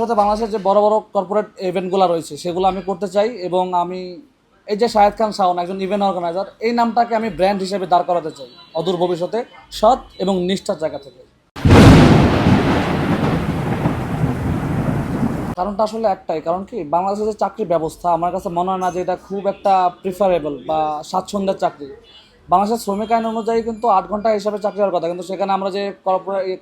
সাথে বাংলাদেশের যে বড় বড় কর্পোরেট ইভেন্টগুলো রয়েছে, সেগুলো আমি করতে চাই এবং আমি এই যে শাহেদ খান শাওন, একজন ইভেন্ট অর্গানাইজার এই নামটাকে আমি ব্র্যান্ড হিসেবে দাঁড় করাতে চাই অদূর ভবিষ্যতে, সৎ এবং নিষ্ঠার জায়গা থেকে। কারণটা আসলে একটাই, কারণ কি, বাংলাদেশের যে চাকরি ব্যবস্থা, আমার কাছে মনে হয় না যে এটা খুব একটা প্রিফারেবল বা স্বাচ্ছন্দ্যের চাকরি। বাংলাদেশের শ্রমিক আইন অনুযায়ী কিন্তু আট ঘণ্টা হিসাবে চাকরি হওয়ার কথা। কিন্তু সেখানে আমরা যে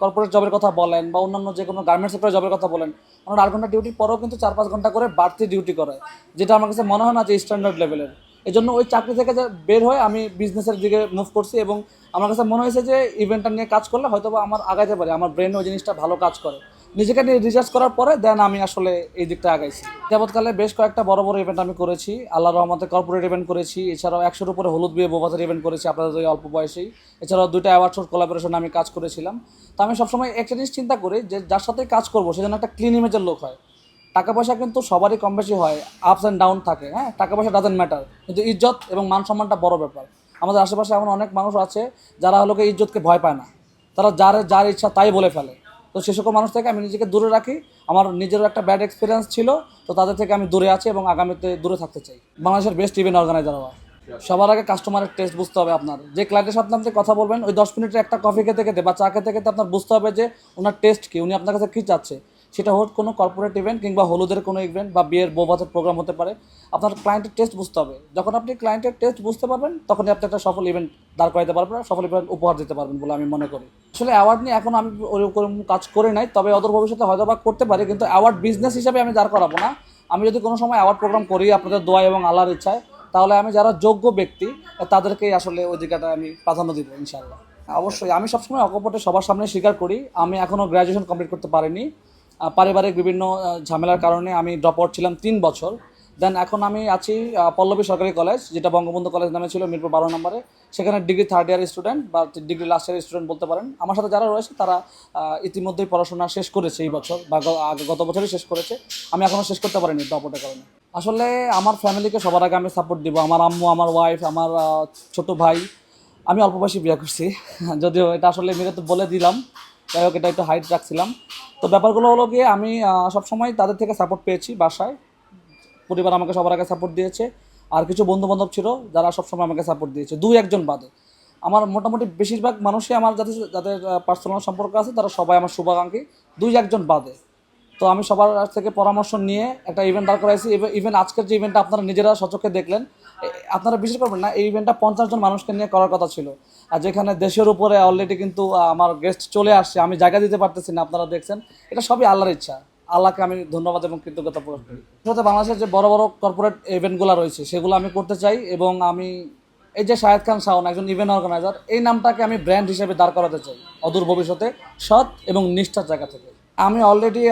কর্পোরেট জবের কথা বলেন বা অন্যান্য যে কোনো গার্মেন্টস সেক্টরের জবের কথা বলেন আমরা আট ঘণ্টা ডিউটির পরেও কিন্তু চার পাঁচ ঘণ্টা করে বাড়তি ডিউটি করে, যেটা আমার কাছে মনে হয় না যে স্ট্যান্ডার্ড লেভেলের এই জন্য ওই চাকরি থেকে যে বের হয়ে আমি বিজনেসের দিকে মুভ করছি এবং আমার কাছে মনে হয়েছে যে ইভেন্টটা নিয়ে কাজ করলে হয়তো আমার আগাইতে পারে, আমার ব্রেন ওই জিনিসটা ভালো কাজ করে। নিজেকে নিয়ে রিসার্চ করার পরে দেন আমি আসলে এই দিকটা আগাইছি। যাবৎকালে বেশ কয়েকটা বড় বড় ইভেন্ট আমি করেছি। আল্লাহ রহমতে কর্পোরেট ইভেন্ট করেছি। এছাড়াও একশোর উপরে হলুদ বিয়ে বোবাজার ইভেন্ট করেছি আপনাদের ওই অল্প বয়সেই। এছাড়াও দুইটা অ্যাওয়ার্ড শোর কোলাবোরেশনে আমি কাজ করেছিলাম। তো আমি সবসময় একটা জিনিস চিন্তা করি যে, যার সাথে কাজ করব, সে যেন একটা ক্লিন ইমেজের লোক হয়। টাকা পয়সা কিন্তু সবারই কম বেশি হয় আপস অ্যান্ড ডাউন থাকে হ্যাঁ? টাকা পয়সা ডাজেন্ট ম্যাটার কিন্তু ইজ্জত এবং মান সম্মানটা বড় ব্যাপার। আমাদের আশেপাশে এমন অনেক মানুষ আছে, যারা হলো কি ইজ্জতকে ভয় পায় না। তারা যার যার ইচ্ছা তাই বলে ফেলে। তো সে সকল মানুষ থেকে আমি নিজেকে দূরে রাখি। আমার নিজেরও একটা ব্যাড এক্সপিরিয়েন্স ছিল, তো তাদের থেকে আমি দূরে আছি এবং আগামীতে দূরে থাকতে চাই। বাংলাদেশের বেস্ট ইভেন্ট অর্গানাইজার হওয়া। সবার আগে কাস্টমারের টেস্ট বুঝতে হবে আপনার। যে ক্লায়েন্টের সাথে আপনি কথা বলবেন, ওই দশ মিনিটে একটা কফি খেতে খেতে বা চা খেতে খেতে আপনার বুঝতে হবে যে ওনার টেস্ট কি, উনি আপনার কাছে কী চাচ্ছে। সেটা হোক কোনো কর্পোরেট ইভেন্ট কিংবা হলুদের কোনো ইভেন্ট বা বিয়ের বৌভাতের প্রোগ্রাম হতে পারে, আপনার ক্লায়েন্টের টেস্ট বুঝতে হবে। যখন আপনি ক্লায়েন্টের টেস্ট বুঝতে পারবেন, তখনই আপনি একটা সফল ইভেন্ট দাঁড় করাতে পারবেন সফল ইভেন্ট উপহার দিতে পারবেন বলে আমি মনে করি। আসলে অ্যাওয়ার্ড নিয়ে এখন আমি ওরকম কাজ করে নাই, তবে অদূর ভবিষ্যতে হয়তো বা করতে পারি, কিন্তু অ্যাওয়ার্ড বিজনেস হিসাবে আমি দাঁড় করাবো না। আমি যদি কোনো সময় অ্যাওয়ার্ড প্রোগ্রাম করি আপনাদের দোয়া এবং আল্লাহর ইচ্ছায়, তাহলে আমি যারা যোগ্য ব্যক্তি, তাদেরকেই আসলে ওই জায়গাটা আমি প্রাধান্য দিব, ইনশাআল্লাহ। অবশ্যই, আমি সবসময় অকপটে সবার সামনে স্বীকার করি, আমি এখনও গ্র্যাজুয়েশন কমপ্লিট করতে পারিনি। পারিবারিক বিভিন্ন ঝামেলার কারণে আমি ড্রপ আউট ছিলাম তিন বছর। দেন এখন আমি আছি পল্লবী সরকারি কলেজ যেটা বঙ্গবন্ধু কলেজ নামে ছিল, মিরপুর বারো নম্বরে। সেখানে ডিগ্রি থার্ড ইয়ার স্টুডেন্ট বা ডিগ্রি লাস্ট ইয়ার স্টুডেন্ট বলতে পারেন। আমার সাথে যারা রয়েছে, তারা ইতিমধ্যেই পড়াশোনা শেষ করেছে এই বছর বা গত বছরই শেষ করেছে। আমি এখনও শেষ করতে পারিনি ড্রপ আউটের কারণে। আসলে আমার ফ্যামিলিকে সবার আগে আমি সাপোর্ট দিব। আমার আম্মু, আমার ওয়াইফ আমার ছোট ভাই। আমি অল্প বয়সে বিয়ে করছি। যদিও এটা আসলে মেরে তো বলে দিলাম। যাই হোক, এটা একটু হাইট রাখছিলাম। তো ব্যাপারগুলো হলো গিয়ে আমি সবসময় তাদের থেকে সাপোর্ট পেয়েছি বাসায়। পরিবার আমাকে সবার আগে সাপোর্ট দিয়েছে। আর কিছু বন্ধু বান্ধব ছিল যারা সবসময় আমাকে সাপোর্ট দিয়েছে, দুই একজন বাদে। আমার মোটামুটি বেশিরভাগ মানুষই আমার যাদের যাদের পার্সোনাল সম্পর্ক আছে, তারা সবাই আমার শুভাকাঙ্ক্ষী, দুই একজন বাদে। তো আমি সবার থেকে পরামর্শ নিয়ে একটা ইভেন্ট দাঁড় করাইছি। ইভেন আজকের যে ইভেন্টটা আপনারা নিজেরা সচক্ষে দেখলেন আপনারা বিশ্বাস করবেন না, এই ইভেন্টটা পঞ্চাশ জন মানুষকে নিয়ে করার কথা ছিল। আর যেখানে দেশের উপরে অলরেডি কিন্তু আমার গেস্ট চলে আসছে, আমি জায়গা দিতে পারতেছি না, আপনারা দেখছেন। এটা সবই আল্লাহর ইচ্ছা। আল্লাহকে আমি ধন্যবাদ এবং কৃতজ্ঞতা প্রকাশ করি। সাথে বাংলাদেশের যে বড় বড় কর্পোরেট ইভেন্টগুলো রয়েছে, সেগুলো আমি করতে চাই এবং আমি, এই যে শাহেদ খান শাওন, একজন ইভেন্ট অর্গানাইজার এই নামটাকে আমি ব্র্যান্ড হিসেবে দাঁড় করাতে চাই অদূর ভবিষ্যতে, সৎ এবং নিষ্ঠার জায়গা থেকে। আমি অলরেডি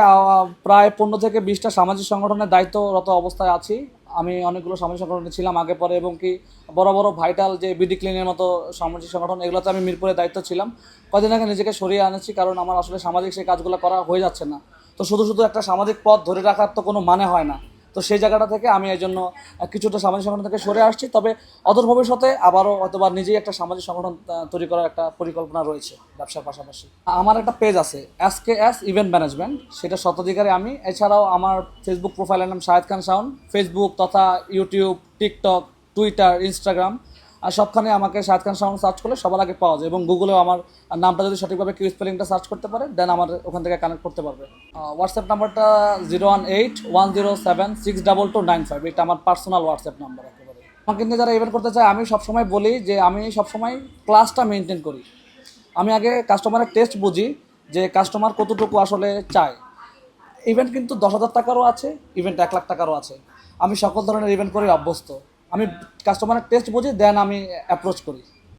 প্রায় পনেরো থেকে বিশটা সামাজিক সংগঠনের দায়িত্বরত অবস্থায় আছি। আমি অনেকগুলো সামাজিক সংগঠনে ছিলাম আগে পরে, এবং কি বড় বড় ভাইটাল যে বিডি ক্লিনের মতো সামাজিক সংগঠন, এগুলোতে আমি মিরপুরে দায়িত্ব ছিলাম। কদিন আগে নিজেকে সরিয়ে আনেছি, কারণ আমার আসলে সামাজিক সেই কাজগুলো করা হয়ে যাচ্ছে না। তো শুধু শুধু একটা সামাজিক পথ ধরে রাখার তো কোনো মানে হয় না। তো সেই জায়গাটা থেকে আমি এই জন্য কিছুটা সামাজিক সংগঠন থেকে সরে আসছি। তবে অদূর ভবিষ্যতে আবারও অথবা নিজেই একটা সামাজিক সংগঠন তৈরি করার একটা পরিকল্পনা রয়েছে ব্যবসার পাশাপাশি। আমার একটা পেজ আছে S K S event management সেটা শতাধিকারে আমি। এছাড়াও আমার ফেসবুক প্রোফাইলের নাম শাহেদ খান শাওন। ফেসবুক তথা ইউটিউব টিকটক টুইটার ইনস্টাগ্রাম আর সবখানে আমাকে শাহেদ খান শাওন সার্চ করলে সবার আগে পাওয়া যায় এবং গুগলেও আমার নামটা যদি সঠিকভাবে কিউ স্পেলিংটা সার্চ করতে পারে দেন আমার ওখান থেকে কানেক্ট করতে পারবে। হোয়াটসঅ্যাপ নাম্বারটা zero one eight one zero seven six double two nine five এটা আমার পার্সোনাল হোয়াটসঅ্যাপ নাম্বার আমাকে নিয়ে যারা ইভেন্ট করতে চায়, আমি সবসময় বলি যে আমি সবসময় ক্লাসটা মেনটেন করি। আমি আগে কাস্টমারের টেস্ট বুঝি যে কাস্টমার কতটুকু আসলে চায়। ইভেন্ট কিন্তু দশ হাজার টাকারও আছে ইভেন্ট এক লাখ টাকারও আছে। আমি সকল ধরনের ইভেন্ট করে অভ্যস্ত। আমি কাস্টমারের টেস্ট বুঝি দেন আমি অ্যাপ্রোচ করি।